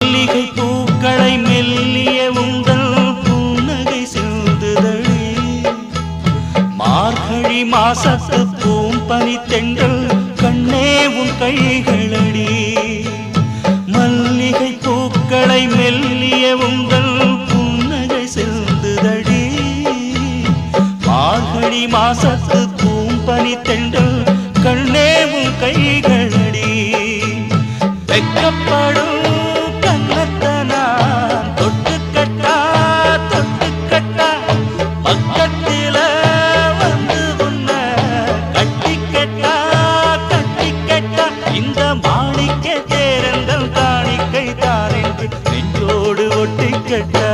மல்லிகை பூக்களை மெல்லிய உங்கள் புன்னகை சிந்துதழி. மார்கழி மாசத்து பூம்பனி தென்றல் கண்ணே உன் கைகளடி. மல்லிகை பூக்களை மெல்லிய உங்கள் புன்னகை சிந்துதடி மார்கழி மாசத்து பூம்பனி தென்றல் கண்ணே உன் கைகளடி. வெக்கப்படும் இந்த மாணிக்க தேரங்கள் காணிக்கை தான் என்று நெஞ்சோடு ஒட்டிக்கட்டா